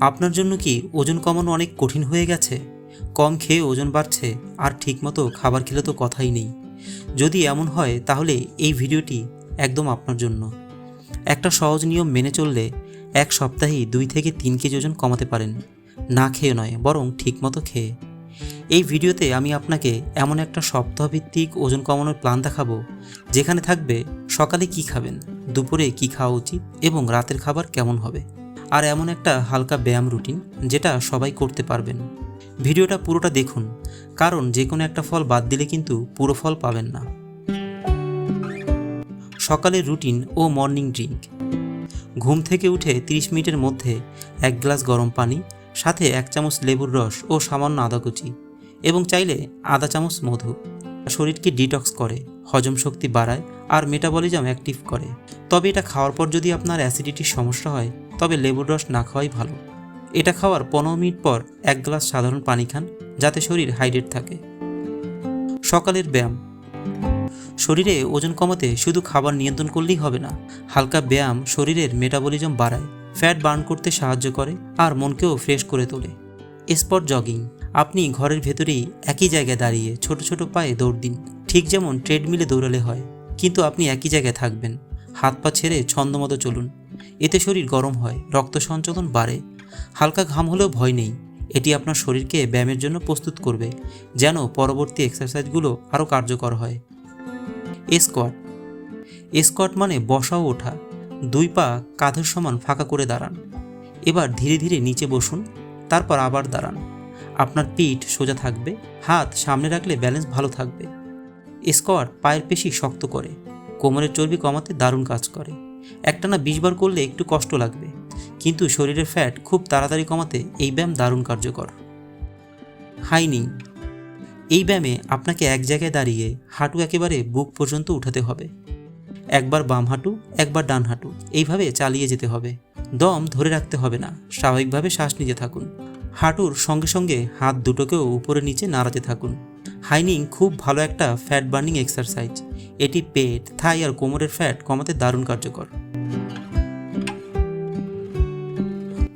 আপনার জন্য কি ওজন কমানো অনেক কঠিন হয়ে গেছে? কম খেয়ে ওজন বাড়ছে, আর ঠিকমতো খাবার খেলে তো কথাই নেই। যদি এমন হয়, তাহলে এই ভিডিওটি একদম আপনার জন্য। একটা সহজ নিয়ম মেনে চললে এক সপ্তাহেই দুই থেকে তিন কেজি ওজন কমাতে পারেন। না খেয়ে নয়, বরং ঠিকমতো খেয়ে। এই ভিডিওতে আমি আপনাকে এমন একটা সপ্তাহভিত্তিক ওজন কমানোর প্ল্যান দেখাবো, যেখানে থাকবে সকালে কি খাবেন, দুপুরে কি খাওয়া উচিত, এবং রাতের খাবার কেমন হবে। আর এমন একটা হালকা ব্যায়াম রুটিন যেটা সবাই করতে পারবেন। ভিডিওটা পুরোটা দেখুন, কারণ যে কোনো একটা ফল বাদ দিলে কিন্তু পুরো ফল পাবেন না। সকালের রুটিন ও মর্নিং ড্রিঙ্ক। ঘুম থেকে উঠে 30 মিনিটের মধ্যে এক গ্লাস গরম পানি, সাথে এক চামচ লেবুর রস ও সামান্য আদা কুচি এবং চাইলে আধা চামচ মধু। শরীরকে ডিটক্স করে, হজম শক্তি বাড়ায় আর মেটাবলিজম অ্যাক্টিভ করে। তবে এটা খাওয়ার পর যদি আপনার অ্যাসিডিটির সমস্যা হয়, তবে লেবুর রস না খাওয়াই ভালো। এটা খাওয়ার পনেরো মিনিট পর এক গ্লাস সাধারণ পানি খান, যাতে শরীর হাইড্রেট থাকে। সকালের ব্যায়াম। শরীরে ওজন কমাতে শুধু খাবার নিয়ন্ত্রণ করলেই হবে না, হালকা ব্যায়াম শরীরের মেটাবলিজম বাড়ায় ফ্যাট বার্ন করতে সাহায্য করে আর মনকেও ফ্রেশ করে তোলে। স্পট জগিং আপনি ঘরের ভেতরেই একই জায়গায় দাঁড়িয়ে ছোট ছোট পায়ে দৌড় দিন। ঠিক যেমন ট্রেডমিলে দৌড়ালে হয়, কিন্তু আপনি একই জায়গায় থাকবেন। হাত পা ছেড়ে ছন্দমতো চলুন। এতে শরীর গরম হয়, রক্ত সঞ্চালন বাড়ে। হালকা ঘাম হলেও ভয় নেই। এটি আপনার শরীরকে ব্যায়ামের জন্য প্রস্তুত করবে, যেন পরবর্তী এক্সারসাইজগুলো আরও কার্যকর হয়। স্কোয়াট স্কোয়াট মানে বসা ও ওঠা। দুই পা কাঁধের সমান ফাঁকা করে দাঁড়ান। এবার ধীরে ধীরে নিচে বসুন, তারপর আবার দাঁড়ান। আপনার পিঠ সোজা থাকবে, হাত সামনে রাখলে ব্যালেন্স ভালো থাকবে। স্কোয়াট পায়ের পেশি শক্ত করে, কোমরের চর্বি কমাতে দারুণ কাজ করে। একটানা বিশ বার করলে একটু কষ্ট লাগবে, কিন্তু শরীরের ফ্যাট খুব তাড়াতাড়ি কমাতে এই ব্যায়াম দারুণ কার্যকর। হাইনিং এই ব্যায়ামে আপনাকে এক জায়গায় দাঁড়িয়ে হাঁটু একেবারে বুক পর্যন্ত উঠাতে হবে। একবার বাম হাঁটু, একবার ডান হাঁটু, এইভাবে চালিয়ে যেতে হবে। দম ধরে রাখতে হবে না, স্বাভাবিকভাবে শ্বাস নিতে থাকুন। হাঁটুর সঙ্গে সঙ্গে হাত দুটোকেও উপরে নিচে নাড়াতে থাকুন। হাইনিং খুব ভালো একটা ফ্যাট বার্নিং এক্সারসাইজ। এটি পেট, থাই আর কোমরের ফ্যাট কমাতে দারুণ কার্যকর।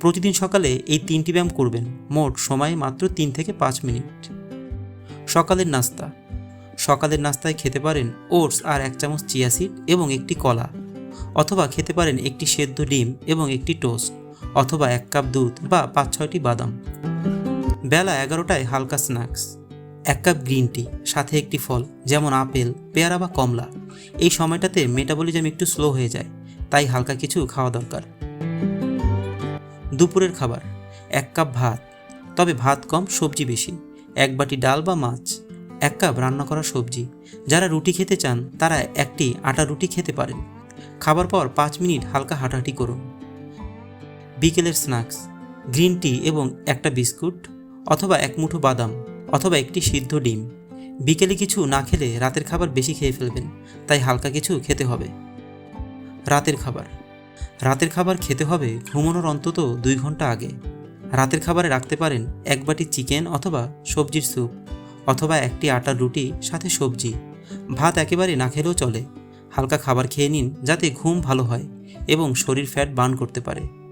প্রতিদিন সকালে এই তিনটি ব্যায়াম করবেন। মোট সময় মাত্র তিন থেকে পাঁচ মিনিট। সকালের নাস্তা। সকালের নাস্তায় খেতে পারেন ওটস আর এক চামচ চিয়া সিড এবং একটি কলা। অথবা খেতে পারেন একটি সেদ্ধ ডিম এবং একটি টোস্ট। অথবা এক কাপ দুধ বা পাঁচ ছয়টি বাদাম। বেলা এগারোটায় হালকা স্ন্যাক্স, এক কাপ গ্রিন টি, সাথে একটি ফল, যেমন আপেল, পেয়ারা বা কমলা। এই সময়টাতে মেটাবলিজম একটু স্লো হয়ে যায়, তাই হালকা কিছু খাওয়া দরকার। দুপুরের খাবার, এক কাপ ভাত, তবে ভাত কম, সবজি বেশি। এক বাটি ডাল বা মাছ, এক কাপ রান্না করা সবজি। যারা রুটি খেতে চান, তারা একটি আটা রুটি খেতে পারেন। খাবার পর পাঁচ মিনিট হালকা হাঁটাহাঁটি করুন। বিকেলের স্ন্যাক্স, গ্রিন টি এবং একটা বিস্কুট অথবা এক মুঠো বাদাম, অথবা একটি সিদ্ধ ডিম। বিকেলে কিছু না খেলে রাতের খাবার বেশি খেয়ে ফেলবেন, তাই হালকা কিছু খেতে হবে। রাতের খাবার। রাতের খাবার খেতে হবে ঘুমানোর অন্তত দুই ঘণ্টা আগে। রাতের খাবারে রাখতে পারেন এক বাটি চিকেন অথবা সবজির স্যুপ, অথবা একটি আটার রুটি, সাথে সবজি। ভাত একেবারে না খেলেও চলে। হালকা খাবার খেয়ে নিন যাতে ঘুম ভালো হয় এবং শরীর ফ্যাট বার্ন করতে পারে।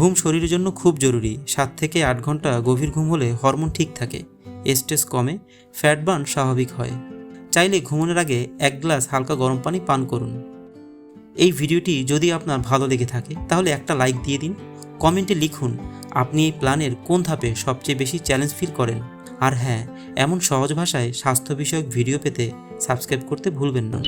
ঘুম শরীরের জন্য খুব জরুরি। সাত থেকে আট ঘণ্টা গভীর ঘুম হলে হরমোন ঠিক থাকে। স্ট্রেস কমে, ফ্যাট বার্ন স্বাভাবিক হয়। চাইলে ঘুমানোর আগে এক গ্লাস হালকা গরম পানি পান করুন। এই ভিডিওটি যদি আপনার ভালো লেগে থাকে, তাহলে একটা লাইক দিয়ে দিন। কমেন্টে লিখুন, আপনি এই প্ল্যানের কোন ধাপে সবচেয়ে বেশি চ্যালেঞ্জ ফিল করেন? আর হ্যাঁ এমন সহজ ভাষায় স্বাস্থ্য বিষয়ক ভিডিও পেতে সাবস্ক্রাইব করতে ভুলবেন না।